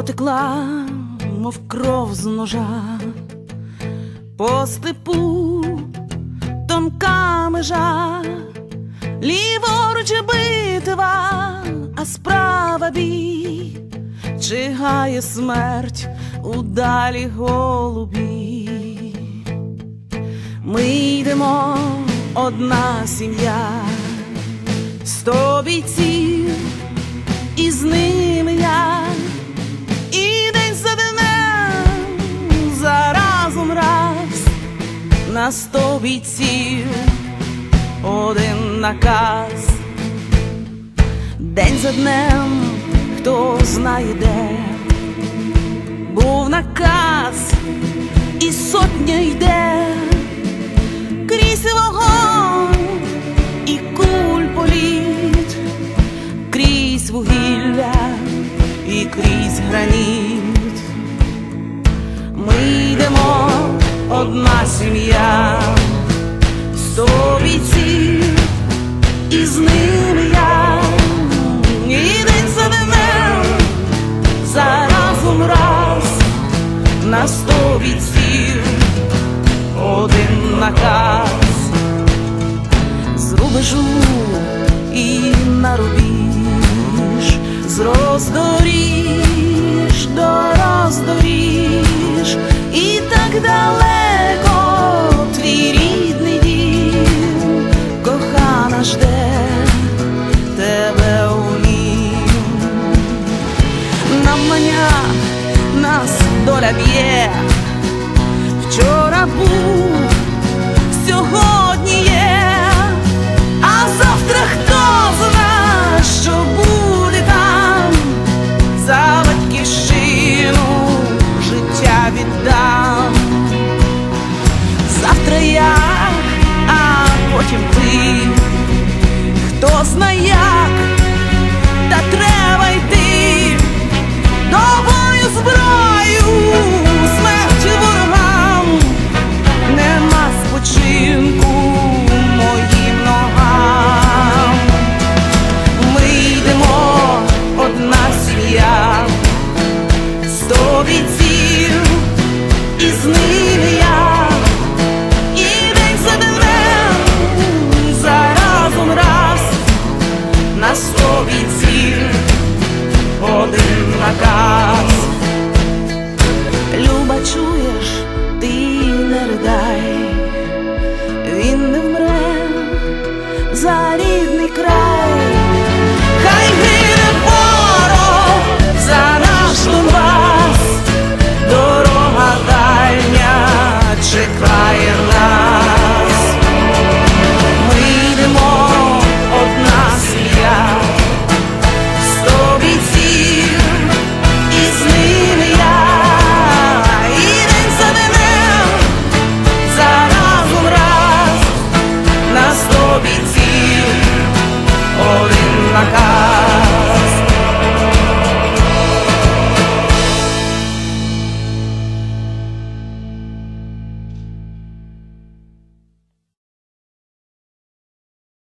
протекла, мов кров з ножа, по степу тонка межа, ліворуч битва, а справа бій, чигає смерть у далі голубі. Ми йдемо одна сім'я, сто бійців, і з ними на сто бійців, один наказ, день за днем, хто знає де, був наказ, і сотня йде. Крізь вогонь і куль політ, крізь вугілля і крізь граніт. Одна сім'я, сто бійців, і з ними я, і день за днем, за разом раз на сто бійців. Один наказ. З рубежу і на рубіж, з роздоріж Навмання нас доля б'є вчора був, сьогодні є, а завтра хто зна, що буде там, за батьківщину життя віддам. Завтра я, а потім ти, хто знає. Сир, один наказ, люба, чуєш ти.